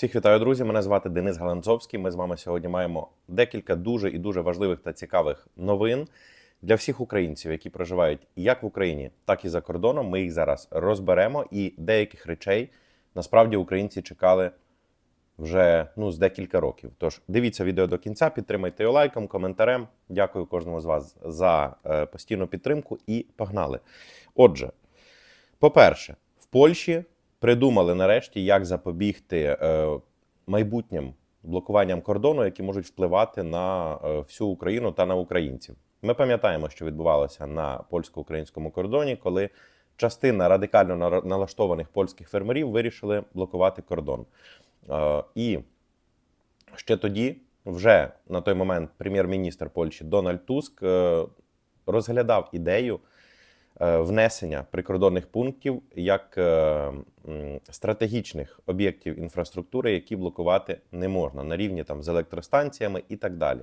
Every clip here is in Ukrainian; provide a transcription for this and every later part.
Всіх вітаю, друзі. Мене звати Денис Галанцовський. Ми з вами сьогодні маємо декілька дуже і дуже важливих та цікавих новин для всіх українців, які проживають як в Україні, так і за кордоном. Ми їх зараз розберемо. І деяких речей насправді українці чекали вже ну з декілька років. Тож дивіться відео до кінця, підтримайте його лайком, коментарем. Дякую кожному з вас за е, постійну підтримку і погнали. Отже, по-перше, в Польщі придумали нарешті, як запобігти е, майбутнім блокуванням кордону, які можуть впливати на е, всю Україну та на українців. Ми пам'ятаємо, що відбувалося на польсько-українському кордоні, коли частина радикально налаштованих польських фермерів вирішили блокувати кордон. Е, і ще тоді, вже на той момент, прем'єр-міністр Польщі Дональд Туск розглядав ідею внесення прикордонних пунктів як е, стратегічних об'єктів інфраструктури, які блокувати не можна на рівні там з електростанціями і так далі.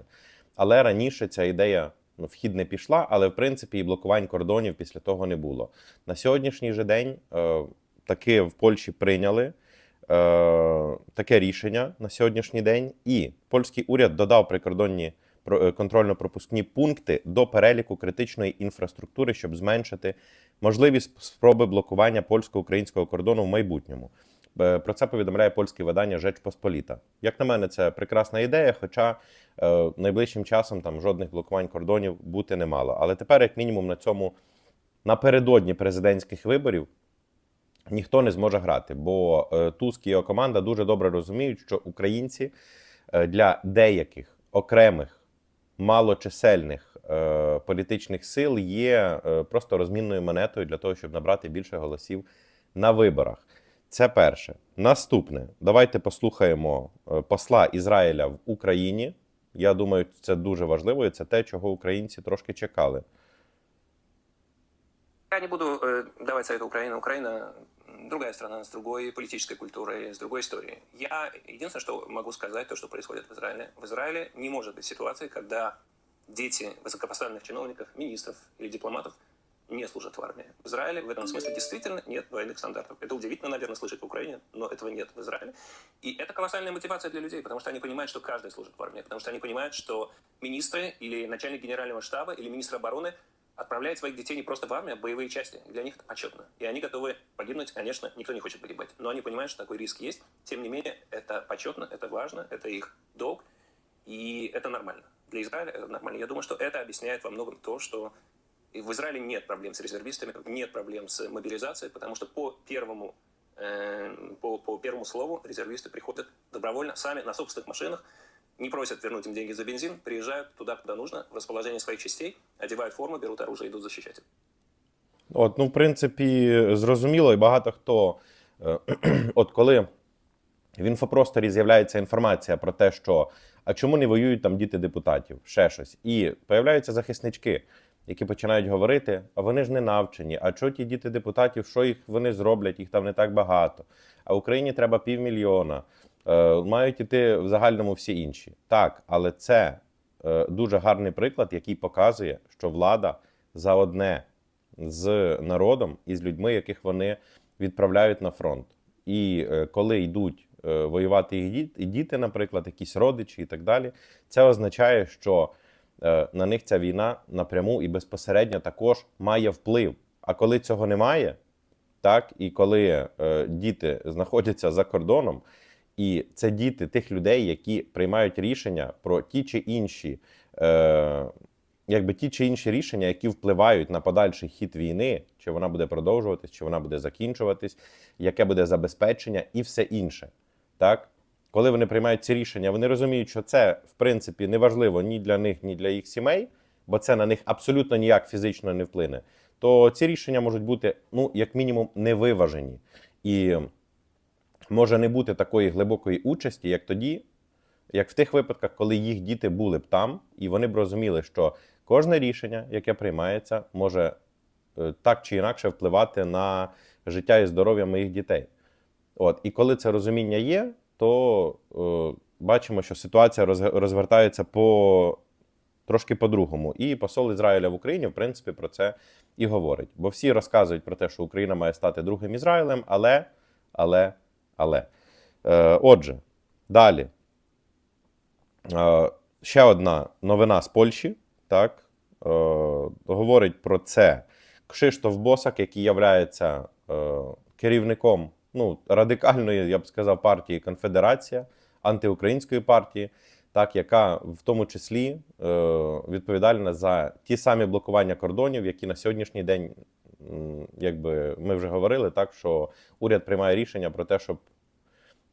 Але раніше ця ідея ну, в хід не пішла, але в принципі і блокувань кордонів після того не було. На сьогоднішній же день е, таки в Польщі прийняли. е, Таке рішення на сьогоднішній день, і польський уряд додав прикордонні е, контрольно-пропускні пункти до переліку критичної інфраструктури, щоб зменшити можливі спроби блокування польсько-українського кордону в майбутньому. Е, Про це повідомляє польське видання Жеч Посполіта. Як на мене, це прекрасна ідея, хоча е, найближчим часом там жодних блокувань кордонів бути не мало. Але тепер, як мінімум, на цьому напередодні президентських виборів ніхто не зможе грати, бо е, Туск і його команда дуже добре розуміють, що українці е, для деяких окремих малочисельних е, політичних сил є е, просто розмінною монетою для того, щоб набрати більше голосів на виборах. Це перше. Наступне, давайте послухаємо е, посла Ізраїля в Україні. Я думаю, це дуже важливо, і це те, чого українці трошки чекали. Я не буду э, давать совет Украине. Украина другая страна с другой политической культурой, с другой историей. Я единственное, что могу сказать, то, что происходит в Израиле. В Израиле не может быть ситуации, когда дети высокопоставленных чиновников, министров или дипломатов не служат в армии. В Израиле в этом смысле действительно нет двойных стандартов. Это удивительно, наверное, слышать в Украине, но этого нет в Израиле. И это колоссальная мотивация для людей, потому что они понимают, что каждый служит в армии, потому что они понимают, что министры или начальник генерального штаба или министр обороны отправляет своих детей не просто в армию, а в боевые части. Для них это почетно. И они готовы погибнуть, конечно, никто не хочет погибать. Но они понимают, что такой риск есть. Тем не менее, это почетно, это важно, это их долг. И это нормально. Для Израиля это нормально. Я думаю, что это объясняет во многом то, что в Израиле нет проблем с резервистами, нет проблем с мобилизацией, потому что по первому, э, по, по первому слову резервисты приходят добровольно, сами на собственных машинах, не просят вернуть им деньги за бензин, приезжают туда, куда нужно, в расположение своих частей, одевают форму, берут оружие, идут защищать. От, ну, в принципі, зрозуміло, і багато хто. е, От коли в інфопросторі з'являється інформація про те, що а чому не воюють там діти депутатів, ще щось, і появляються захиснички, які починають говорити: а вони ж не навчені, а що ті діти депутатів, що їх вони зроблять, їх там не так багато. А Україні треба півмільйона. Е, Мають іти в загальному всі інші. Так, але це е, дуже гарний приклад, який показує, що влада за одне з народом і з людьми, яких вони відправляють на фронт. І е, коли йдуть воювати їх діти, наприклад, якісь родичі і так далі, це означає, що на них ця війна напряму і безпосередньо також має вплив. А коли цього немає, так і коли діти знаходяться за кордоном, і це діти тих людей, які приймають рішення про ті чи інші, е, якби ті чи інші рішення, які впливають на подальший хід війни, чи вона буде продовжуватись, чи вона буде закінчуватись, яке буде забезпечення і все інше. Так? Коли вони приймають ці рішення, вони розуміють, що це в принципі не важливо ні для них, ні для їх сімей, бо це на них абсолютно ніяк фізично не вплине. То ці рішення можуть бути, ну, як мінімум, невиважені. І може не бути такої глибокої участі, як тоді, як в тих випадках, коли їх діти були б там, і вони б розуміли, що кожне рішення, яке приймається, може е, так чи інакше впливати на життя і здоров'я моїх дітей. От, і коли це розуміння є, то е, бачимо, що ситуація розвертається по трошки по-другому. І посол Ізраїля в Україні, в принципі, про це і говорить. Бо всі розказують про те, що Україна має стати другим Ізраїлем, але, але, але. Е, Отже, далі. Е, Ще одна новина з Польщі. Так, е, говорить про це Кшиштоф Босак, який є керівником ну, радикальної, я б сказав, партії Конфедерація, антиукраїнської партії, так, яка в тому числі е, відповідальна за ті самі блокування кордонів, які на сьогоднішній день, якби ми вже говорили, так що уряд приймає рішення про те, щоб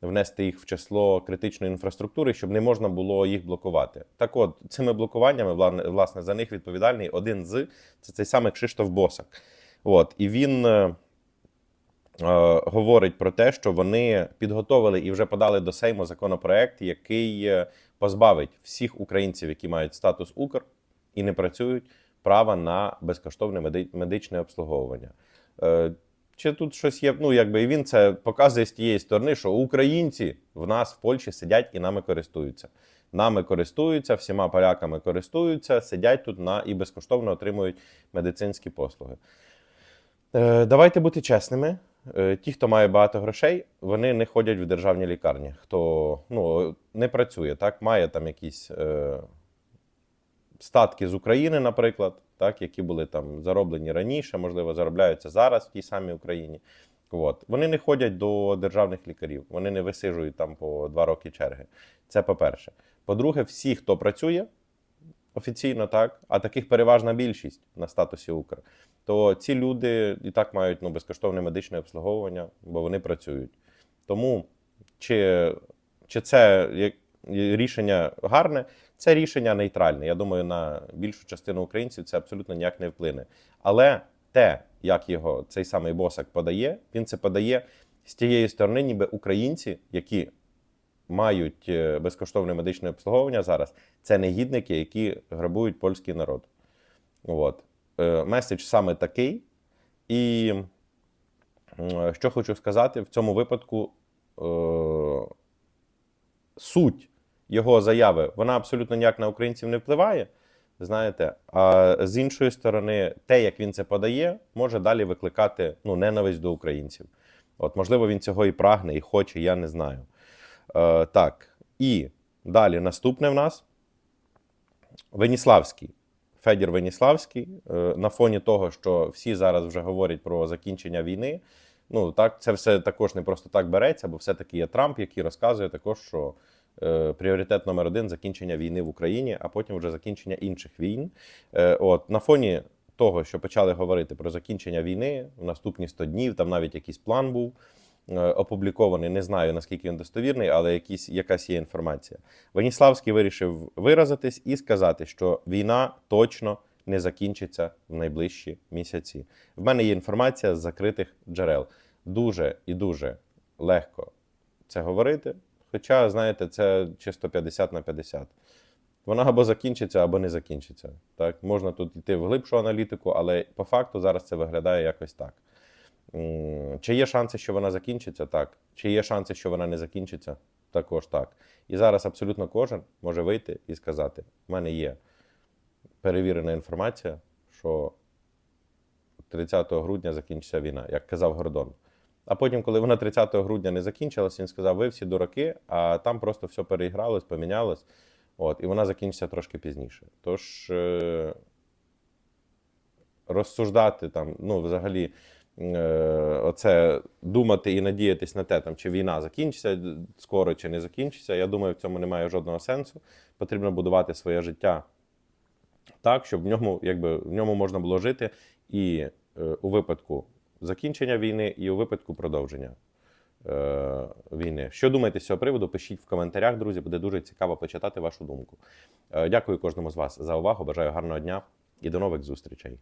внести їх в число критичної інфраструктури, щоб не можна було їх блокувати. Так от, цими блокуваннями, власне, за них відповідальний один з це цей самий Кшиштоф Босак. От, і він. е, е, Говорить про те, що вони підготовили і вже подали до Сейму законопроект, який е, позбавить всіх українців, які мають статус Укр і не працюють, права на безкоштовне медичне обслуговування. Е, Чи тут щось є? Ну, якби і він це показує з тієї сторони, що українці в нас в Польщі сидять і нами користуються. Нами користуються, всіма поляками користуються, сидять тут на і безкоштовно отримують медицинські послуги. Е, Давайте бути чесними. Е, Ті, хто має багато грошей, вони не ходять в державні лікарні. Хто ну, не працює, так, має там якісь статки з України, наприклад, так, які були там зароблені раніше, можливо, заробляються зараз в тій самій Україні. От. Вони не ходять до державних лікарів, вони не висижують там по два роки черги. Це по-перше. По-друге, всі, хто працює офіційно, так, а таких переважна більшість на статусі Укр, то ці люди і так мають ну, безкоштовне медичне обслуговування, бо вони працюють. Тому чи, чи це рішення гарне, це рішення нейтральне. Я думаю, на більшу частину українців це абсолютно ніяк не вплине. Але те, як його цей самий босак подає, він це подає з тієї сторони, ніби українці, які мають е, безкоштовне медичне обслуговування зараз, це негідники, які грабують польський народ. От. Е, Меседж саме такий. І що хочу сказати, в цьому випадку е, суть його заяви, вона абсолютно ніяк на українців не впливає. Знаєте, а з іншої сторони, те, як він це подає, може далі викликати ну, ненависть до українців. От, можливо, він цього і прагне, і хоче, я не знаю. Е, так, і далі наступне в нас Веніславський. Федір Веніславський. Е, на фоні того, що всі зараз вже говорять про закінчення війни. Ну так, це все також не просто так береться, бо все-таки є Трамп, який розказує також, що пріоритет номер один закінчення війни в Україні, а потім вже закінчення інших війн. Е, от на фоні того, що почали говорити про закінчення війни в наступні 100 днів, там навіть якийсь план був е, опублікований. Не знаю наскільки він достовірний, але якісь, якась є інформація. Веніславський вирішив виразитись і сказати, що війна точно не закінчиться в найближчі місяці. В мене є інформація з закритих джерел. Дуже і дуже легко це говорити. Хоча, знаєте, це чисто 50 на 50. Вона або закінчиться, або не закінчиться. Так? Можна тут йти в глибшу аналітику, але по факту зараз це виглядає якось так. Чи є шанси, що вона закінчиться? Так. Чи є шанси, що вона не закінчиться? Також так. І зараз абсолютно кожен може вийти і сказати: в мене є перевірена інформація, що 30 грудня закінчиться війна, як казав Гордон. А потім, коли вона 30 грудня не закінчилась, він сказав: ви всі дураки, а там просто все переігралось, помінялось. От, і вона закінчиться трошки пізніше. Тож е, розсуждати там, ну, взагалі, е, оце думати і надіятись на те, там, чи війна закінчиться скоро, чи не закінчиться. Я думаю, в цьому немає жодного сенсу. Потрібно будувати своє життя так, щоб в ньому, якби, в ньому можна було жити і е, у випадку закінчення війни, і у випадку продовження е, війни. Що думаєте з цього приводу? Пишіть в коментарях, друзі. Буде дуже цікаво почитати вашу думку. Е, дякую кожному з вас за увагу. Бажаю гарного дня і до нових зустрічей.